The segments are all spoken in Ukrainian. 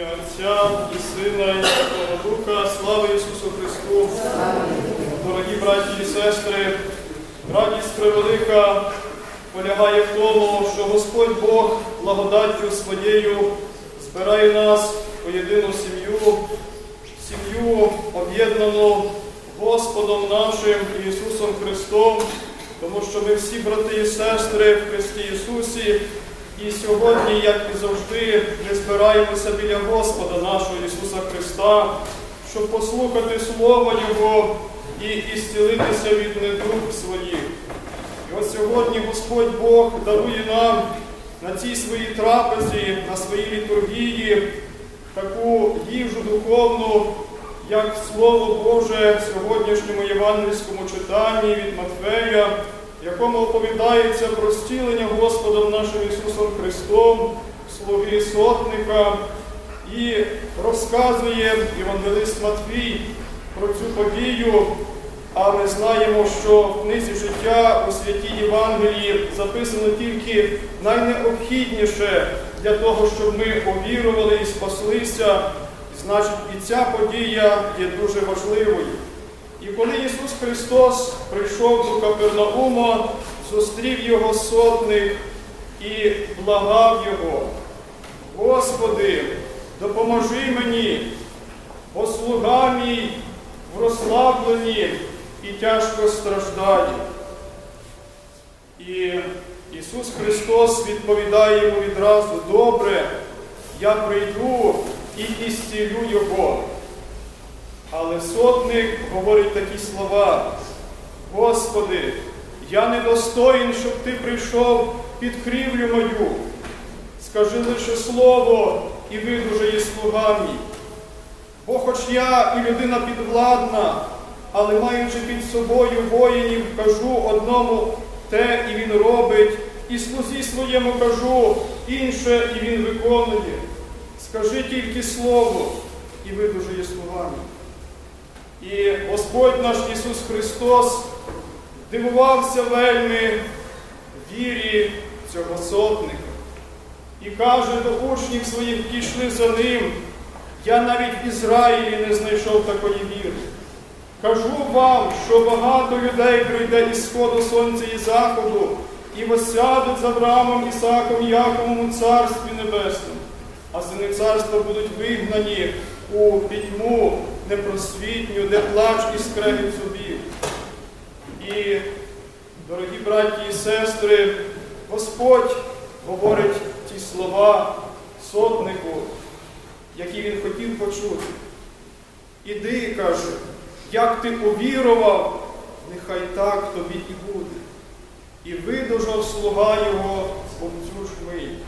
ім'я Отця і Сина, і Святого Духа, слава Ісусу Христу! Дорогі браті і сестри, радість превелика полягає в тому, що Господь Бог благодаттю своєю збирає нас у єдину сім'ю, сім'ю об'єднану Господом нашим Ісусом Христом, тому що ми всі брати і сестри в Христі Ісусі. І сьогодні, як і завжди, ми збираємося біля Господа нашого Ісуса Христа, щоб послухати Слово Його і ісцілитися від недуг своїх. І от сьогодні Господь Бог дарує нам на цій своїй трапезі, на своїй літургії таку їжу духовну, як Слово Боже в сьогоднішньому євангельському читанні від Матфея, в якому оповідається про зцілення Господом нашим Ісусом Христом, слуги сотника, і розказує Євангелист Матвій про цю подію. А ми знаємо, що в книзі життя у святій Євангелії записано тільки найнеобхідніше для того, щоб ми повірували і спаслися. Значить, і ця подія є дуже важливою. І коли Ісус Христос прийшов до Капернаума, зустрів його сотник і благав Його. Господи, допоможи мені, бо слуга мій в розслабленні і тяжко страждає. І Ісус Христос відповідає йому відразу, добре, я прийду і ісцілю Його. Але сотник говорить такі слова, Господи, я недостоїн, щоб Ти прийшов під крівлю мою. Скажи лише слово і видужає слуга мій. Бо хоч я і людина підвладна, але маючи під собою воїнів, кажу одному те, і він робить, і слузі своєму кажу інше, і він виконує. Скажи тільки слово, і видужає слуга мій. І Господь наш Ісус Христос дивувався вельми вірі цього сотника. І каже до учнів своїх, які йшли за ним, я навіть в Ізраїлі не знайшов такої віри. Кажу вам, що багато людей прийде із сходу сонця і заходу, і восядуть з Авраамом, Ісаком, Яковом у Царстві Небесному, а сини царства будуть вигнані у пітьму непросвітню, де плач і скрегіт зубів. І, дорогі браті і сестри, Господь говорить ті слова сотнику, які він хотів почути. Іди, каже, як ти увірував, нехай так тобі і буде. І видужав слуга його в цю ж мить.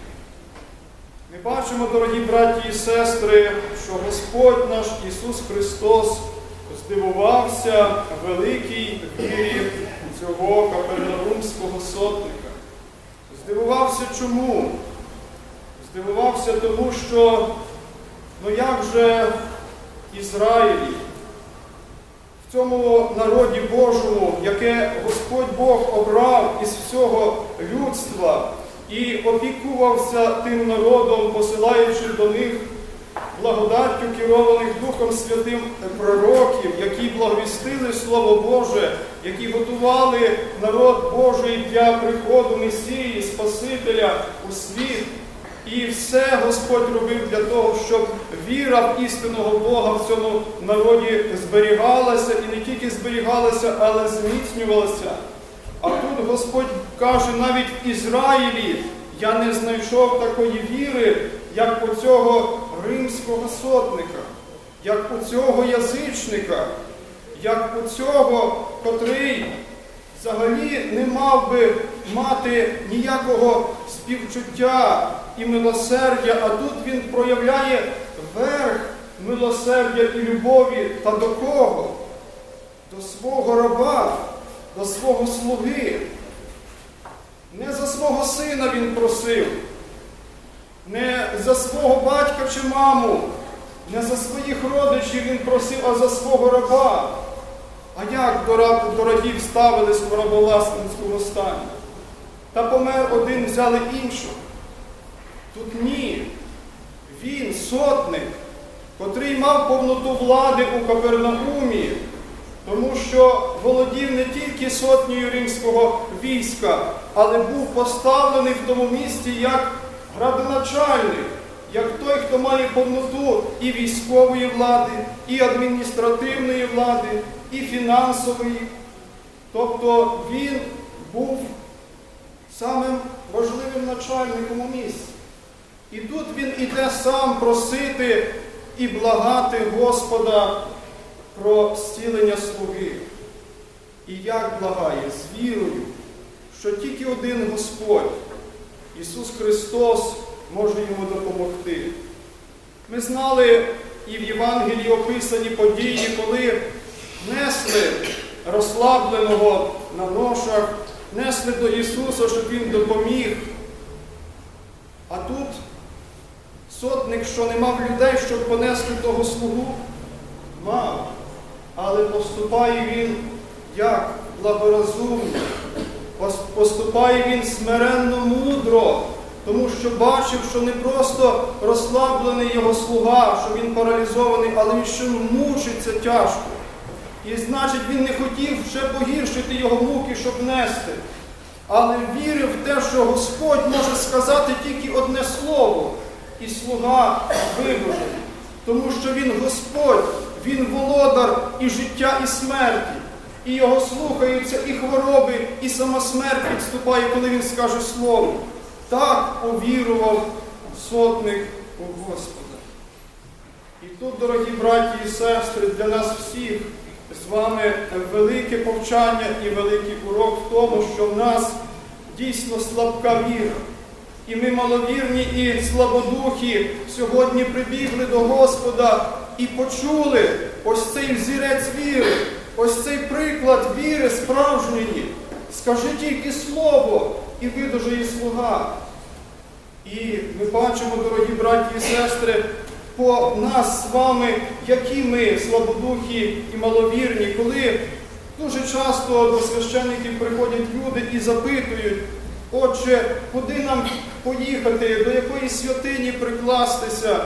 Ми бачимо, дорогі браті і сестри, що Господь наш Ісус Христос здивувався великій вірі цього капернаумського сотника. Здивувався чому? Здивувався тому, що ну як же Ізраїлі, в цьому народі Божому, яке Господь Бог обрав із всього людства і опікувався тим народом, посилаючи до них благодаттю керованих Духом Святим пророків, які благовістили Слово Боже, які готували народ Божий для приходу Месії, Спасителя у світ. І все Господь робив для того, щоб віра в істинного Бога в цьому народі зберігалася і не тільки зберігалася, але зміцнювалася. А тут Господь каже, навіть в Ізраїлі я не знайшов такої віри, як у цього римського сотника, як у цього язичника, як у цього, котрий взагалі не мав би мати ніякого співчуття і милосердя, а тут він проявляє верх милосердя і любові та до кого? До свого раба, до свого слуги. Не за свого сина він просив, не за свого батька чи маму, не за своїх родичів він просив, а за свого раба. А як до, раб, до рабів ставились в рабовласницькому стані? Та помер один, взяли іншого. Тут ні. він сотник, котрий мав повноту влади у Капернаумі, тому що володів не тільки сотнею римського війська, але був поставлений в тому місті як градоначальник, як той, хто має повноту і військової влади, і адміністративної влади, і фінансової. Тобто він був самим важливим начальником у місті. І тут він іде сам просити і благати Господа про зцілення слуги. І як благає? З вірою, що тільки один Господь, Ісус Христос, може йому допомогти. Ми знали і в Євангелії описані події, коли несли розслабленого на ношах, несли до Ісуса, щоб Він допоміг. А тут сотник, що не мав людей, щоб понести того слугу, мав. Але поступає він як благорозумно, поступає він смиренно мудро, тому що бачив, що не просто розслаблений його слуга, що він паралізований, але він ще мучиться тяжко. І значить, він не хотів ще погіршити його муки, щоб нести. Але вірив в те, що Господь може сказати тільки одне слово, і слуга вибожений. Тому що він Господь, він володар і життя, і смерті. І його слухаються і хвороби, і сама смерть відступає, коли він скаже слово. Так увірував сотник у Господа. І тут, дорогі браті і сестри, для нас всіх з вами велике повчання і великий урок в тому, що в нас дійсно слабка віра. І ми маловірні і слабодухі сьогодні прибігли до Господа і почули ось цей взірець віри, ось цей приклад віри справжньої. Скажи тільки слово, і видужає слуга. І ми бачимо, дорогі браті і сестри, по нас з вами, які ми слабодухі і маловірні, коли дуже часто до священників приходять люди і запитують, отче, куди нам поїхати, до якої святині прикластися,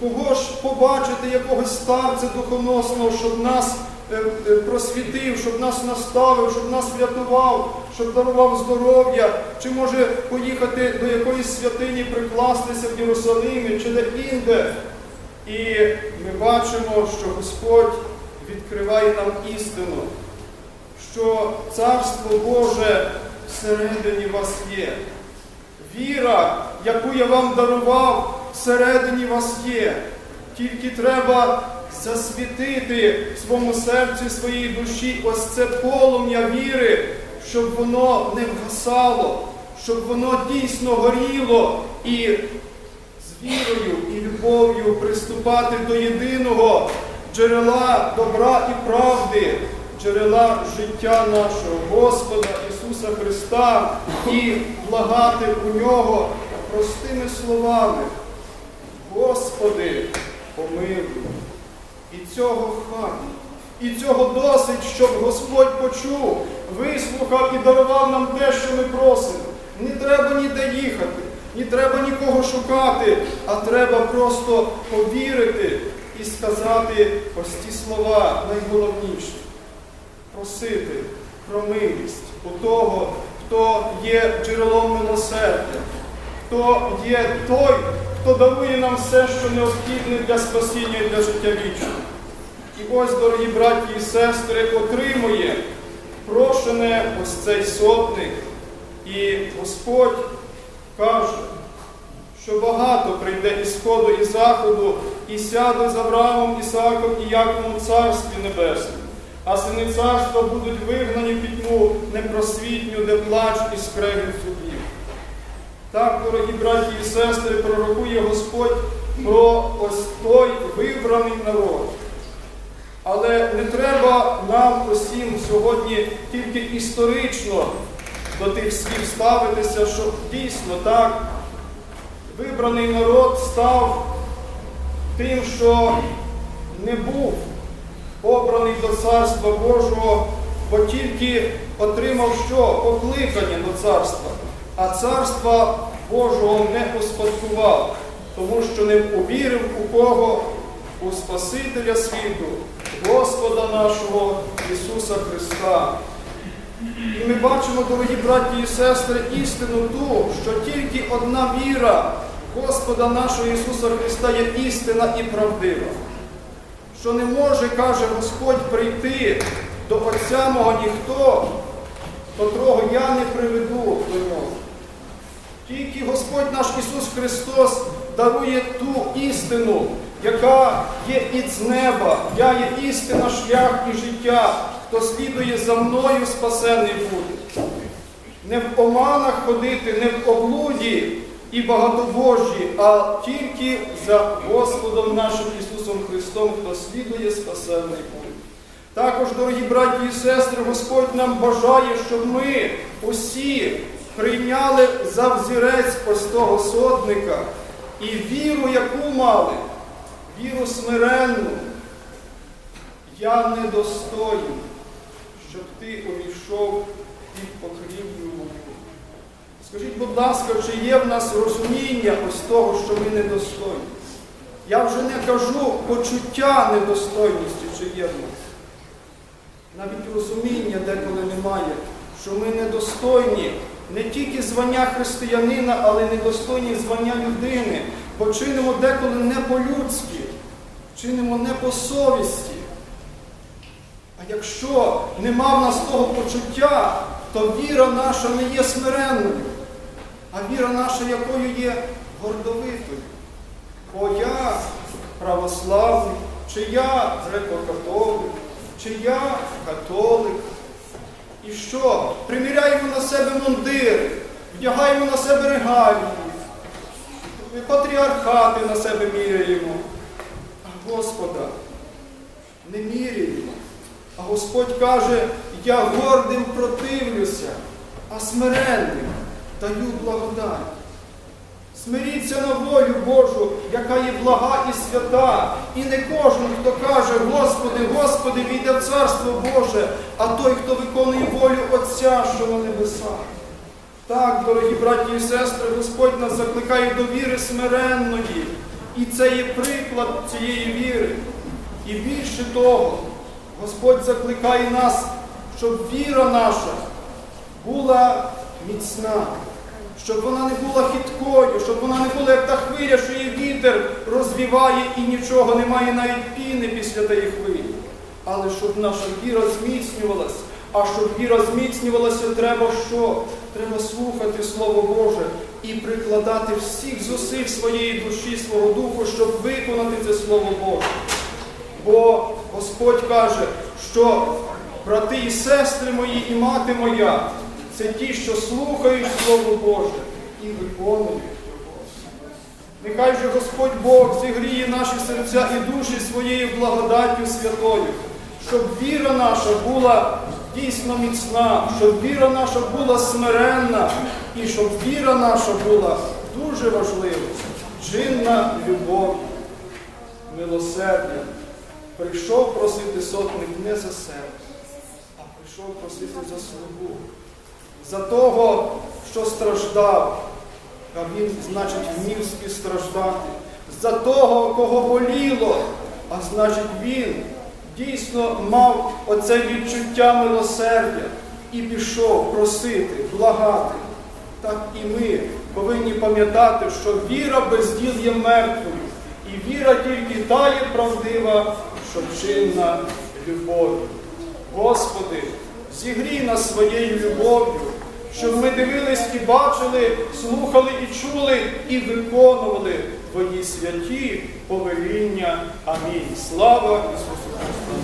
кого ж побачити, якогось старця духоносного, щоб нас е, е, просвітив, щоб нас наставив, щоб нас врятував, щоб дарував здоров'я, чи може поїхати до якоїсь святині прикластися в Єрусалимі чи де інде. І ми бачимо, що Господь відкриває нам істину, що Царство Боже всередині вас є. Віра, яку я вам дарував, всередині вас є. Тільки треба засвітити в своєму серці, своїй душі ось це полум'я віри, щоб воно не вгасало, щоб воно дійсно горіло і з вірою і любов'ю приступати до єдиного джерела добра і правди, джерела життя нашого Господа Ісуса Христа і благати у нього простими словами. Господи, помилуй. І цього хватить. І цього досить, щоб Господь почув, вислухав і дарував нам те, що ми просимо. Не треба ніде їхати, не треба нікого шукати, а треба просто повірити і сказати ось ті слова найголовніші. Просити про милість у того, хто є джерелом милосердя, хто є той, хто дарує нам все, що необхідне для спасіння і для життя вічного. І ось, дорогі браті і сестри, отримує прошене ось цей сотник. І Господь каже, що багато прийде із сходу і заходу, і сяде з Авраамом, Ісааком і Яковом Царстві Небесному. А сини царства будуть вигнані в пітьму непросвітню, де плач і скрегіт зубів. Так, дорогі браті і сестри, пророкує Господь про ось той вибраний народ. Але не треба нам усім сьогодні тільки історично до тих слів ставитися, що дійсно так вибраний народ став тим, що не був обраний до Царства Божого, бо тільки отримав що? Покликання до царства, а царства Божого не успадкував. тому що не увірив у кого? У Спасителя світу, Господа нашого Ісуса Христа. І ми бачимо, дорогі браті і сестри, істину ту, що тільки одна віра Господа нашого Ісуса Христа є істина і правдива. Що не може, каже Господь, прийти до Отця мого ніхто, котрого я не приведу до нього. Тільки Господь наш Ісус Христос дарує ту істину, яка є із неба. Я є істина, шлях і життя. Хто слідує за мною, спасений буде. Не в оманах ходити, не в облуді і багатобожі, а тільки за Господом нашим Ісусом Христом, хто слідує, спасений буде. Також, дорогі браті і сестри, Господь нам бажає, щоб ми усі прийняли за взірець ось того сотника і віру, яку мали, віру смиренну. Я недостойний, щоб ти увійшов під покрівлю мою. Скажіть, будь ласка, чи є в нас розуміння ось того, що ми недостойні? Я вже не кажу почуття недостойності, чи є в нас. Навіть розуміння деколи немає, що ми недостойні не тільки звання християнина, але й недостойні звання людини, бо чинимо деколи не по-людськи, чинимо не по совісті. А якщо нема в нас того почуття, то віра наша не є смиренною, а віра наша якою є гордовитою. Бо я православний, чи я греко-католик, чи я католик. І що? Приміряємо на себе мундири, вдягаємо на себе регалії, патріархати на себе міряємо. А Господа не міряємо. А Господь каже, я гордим противлюся, а смиренним даю благодать. Смиріться на волю Божу, яка є блага і свята. І не кожен, хто каже, Господи, Господи, війде в Царство Боже, а той, хто виконує волю Отця, що на небесах. Так, дорогі браті і сестри, Господь нас закликає до віри смиренної. І це є приклад цієї віри. І більше того, Господь закликає нас, щоб віра наша була міцна, щоб вона не була хиткою, щоб вона не була як та хвиля, що її вітер розвіває і нічого немає навіть піни після тієї хвилі. Але щоб наша віра зміцнювалася. А щоб віра зміцнювалася, треба що? Треба слухати Слово Боже і прикладати всіх зусиль своєї душі, свого духу, щоб виконати це Слово Боже. Бо Господь каже, що брати і сестри мої, і мати моя це ті, що слухають Слово Боже і виконують його. Нехай же Господь Бог зігріє наші серця і душі своєю благодаттю святою, щоб віра наша була дійсно міцна, щоб віра наша була смиренна і щоб віра наша була дуже важлива, чинна любов, милосердя. Прийшов просити сотник не за себе, а прийшов просити за слугу, за того, що страждав, а він, значить, вмів співстраждати, за того, кого боліло, а значить, він дійсно мав оце відчуття милосердя і пішов просити, благати. Так і ми повинні пам'ятати, що віра без діл є мертвою, і віра тільки та є правдива, що чинна любов'ю. Господи, зігрій нас своєю любов'ю, щоб ми дивились і бачили, слухали і чули, і виконували Твої святі повеління. Амінь. Слава Ісусу Христу!